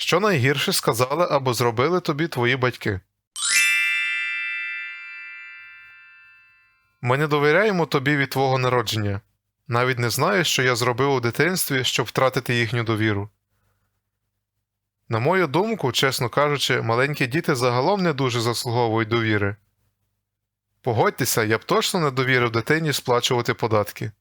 Що найгірше сказали або зробили тобі твої батьки? Ми не довіряємо тобі від твого народження. Навіть не знаєш, що я зробив у дитинстві, щоб втратити їхню довіру. На мою думку, чесно кажучи, маленькі діти загалом не дуже заслуговують довіри. Погодьтеся, я б точно не довірив дитині сплачувати податки.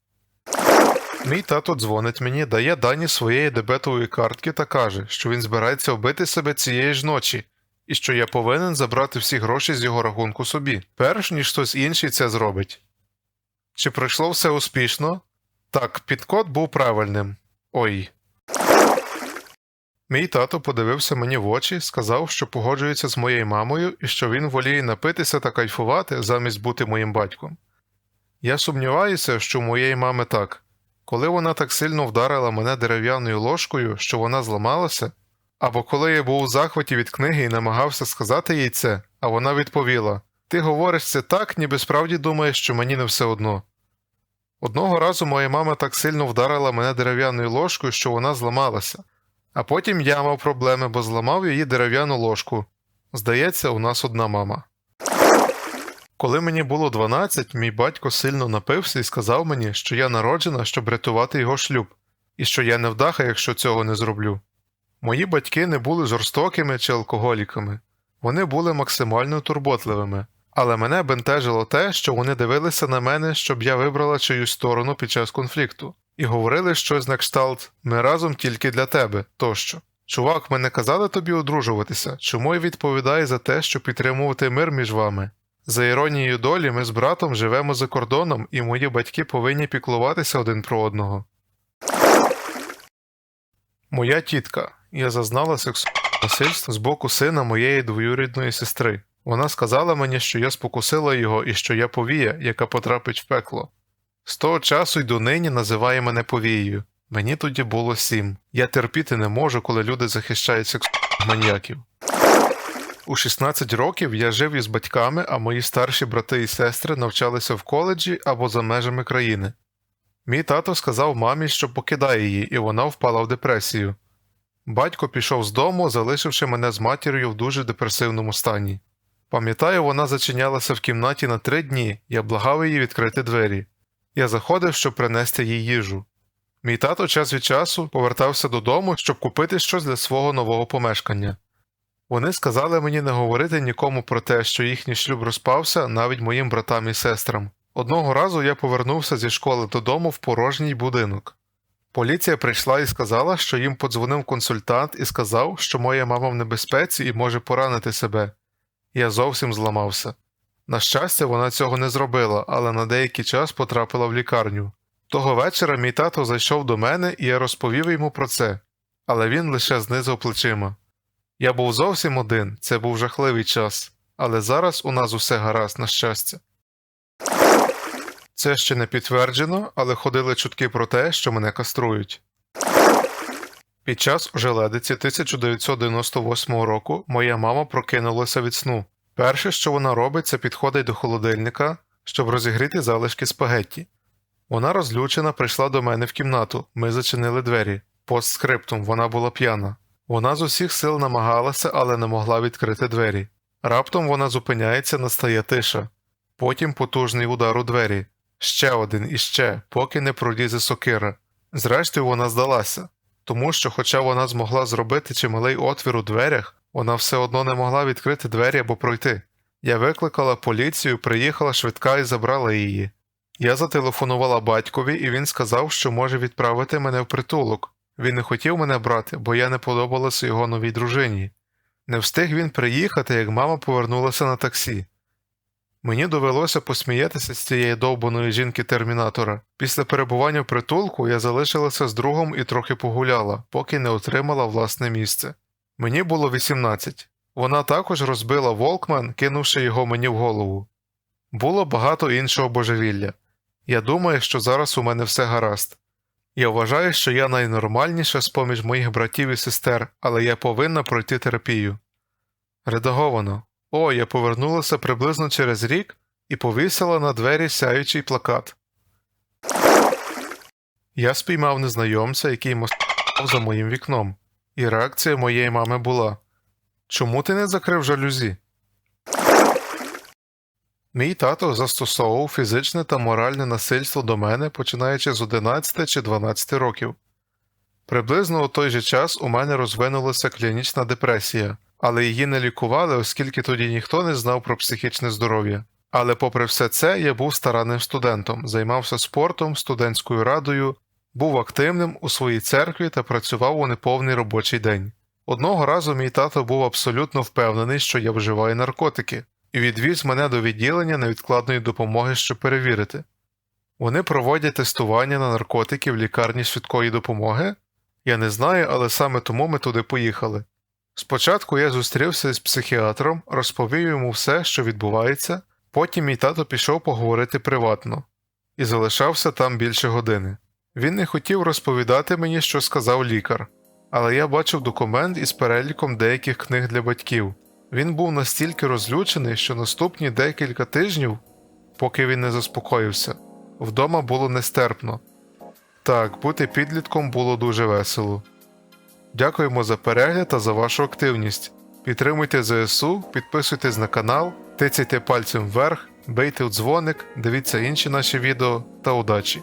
Мій тато дзвонить мені, дає дані своєї дебетової картки та каже, що він збирається вбити себе цієї ж ночі, і що я повинен забрати всі гроші з його рахунку собі, перш ніж хтось інший це зробить. Чи пройшло все успішно? Так, підкод був правильним. Ой. Мій тато подивився мені в очі, сказав, що погоджується з моєю мамою і що він воліє напитися та кайфувати замість бути моїм батьком. Я сумніваюся, що у моєї мами так. Коли вона так сильно вдарила мене дерев'яною ложкою, що вона зламалася, або коли я був у захваті від книги і намагався сказати їй це, а вона відповіла: Ти говориш це так, ніби справді думаєш, що мені не все одно. Одного разу моя мама так сильно вдарила мене дерев'яною ложкою, що вона зламалася, а потім я мав проблеми, бо зламав її дерев'яну ложку. Здається, у нас одна мама. Коли мені було 12, мій батько сильно напився і сказав мені, що я народжена, щоб рятувати його шлюб, і що я не вдаха, якщо цього не зроблю. Мої батьки не були жорстокими чи алкоголіками, вони були максимально турботливими, але мене бентежило те, що вони дивилися на мене, щоб я вибрала чиюсь сторону під час конфлікту, і говорили щось на кшталт ми разом тільки для тебе тощо. Чувак, ми не казали тобі одружуватися, чому я відповідаю за те, щоб підтримувати мир між вами? За іронією долі, ми з братом живемо за кордоном, і мої батьки повинні піклуватися один про одного. Моя тітка. Я зазнала сексуальне насильство з боку сина моєї двоюрідної сестри. Вона сказала мені, що я спокусила його і що я повія, яка потрапить в пекло. З того часу й донині називає мене повією. Мені тоді було сім. Я терпіти не можу, коли люди захищають сексуальних маніяків. У 16 років я жив із батьками, а мої старші брати і сестри навчалися в коледжі або за межами країни. Мій тато сказав мамі, що покидає її, і вона впала в депресію. Батько пішов з дому, залишивши мене з матір'ю в дуже депресивному стані. Пам'ятаю, вона зачинялася в кімнаті на три дні, я благав її відкрити двері. Я заходив, щоб принести їй їжу. Мій тато час від часу повертався додому, щоб купити щось для свого нового помешкання. Вони сказали мені не говорити нікому про те, що їхній шлюб розпався навіть моїм братам і сестрам. Одного разу я повернувся зі школи додому в порожній будинок. Поліція прийшла і сказала, що їм подзвонив консультант і сказав, що моя мама в небезпеці і може поранити себе. Я зовсім зламався. На щастя, вона цього не зробила, але на деякий час потрапила в лікарню. Того вечора мій тато зайшов до мене і я розповів йому про це, але він лише знизав плечима. Я був зовсім один, це був жахливий час, але зараз у нас усе гаразд, на щастя. Це ще не підтверджено, але ходили чутки про те, що мене каструють. Під час ожеледиці 1998 року моя мама прокинулася від сну. Перше, що вона робить, це підходить до холодильника, щоб розігріти залишки спагетті. Вона розлючена прийшла до мене в кімнату, ми зачинили двері. Постскриптум вона була п'яна. Вона з усіх сил намагалася, але не могла відкрити двері. Раптом вона зупиняється, настає тиша. Потім потужний удар у двері. Ще один і ще, поки не пролізе сокира. Зрештою, вона здалася, тому що, хоча вона змогла зробити чималий отвір у дверях, вона все одно не могла відкрити двері або пройти. Я викликала поліцію, приїхала швидка і забрала її. Я зателефонувала батькові, і він сказав, що може відправити мене в притулок. Він не хотів мене брати, бо я не подобалася його новій дружині. Не встиг він приїхати, як мама повернулася на таксі. Мені довелося посміятися з цієї довбаної жінки термінатора. Після перебування в притулку я залишилася з другом і трохи погуляла, поки не отримала власне місце. Мені було 18. Вона також розбила Волкман, кинувши його мені в голову. Було багато іншого божевілля. Я думаю, що зараз у мене все гаразд. Я вважаю, що я найнормальніша з поміж моїх братів і сестер, але я повинна пройти терапію. Редаговано. О, я повернулася приблизно через рік і повісила на двері сяючий плакат. Я спіймав незнайомця, який мостав за моїм вікном. І реакція моєї мами була: Чому ти не закрив жалюзі? Мій тато застосовував фізичне та моральне насильство до мене, починаючи з 11 чи 12 років. Приблизно у той же час у мене розвинулася клінічна депресія, але її не лікували, оскільки тоді ніхто не знав про психічне здоров'я. Але попри все це, я був старанним студентом, займався спортом, студентською радою, був активним у своїй церкві та працював у неповний робочий день. Одного разу мій тато був абсолютно впевнений, що я вживаю наркотики, і відвіз мене до відділення невідкладної допомоги, щоб перевірити. Вони проводять тестування на наркотики в лікарні швидкої допомоги? Я не знаю, але саме тому ми туди поїхали. Спочатку я зустрівся з психіатром, розповів йому все, що відбувається, потім мій тато пішов поговорити приватно і залишався там більше години. Він не хотів розповідати мені, що сказав лікар, але я бачив документ із переліком деяких книг для батьків. Він був настільки розлючений, що наступні декілька тижнів, поки він не заспокоївся, вдома було нестерпно. Так, бути підлітком було дуже весело. Дякуємо за перегляд та за вашу активність. Підтримуйте ЗСУ, підписуйтесь на канал, тицяйте пальцем вверх, бийте у дзвоник, дивіться інші наші відео та удачі!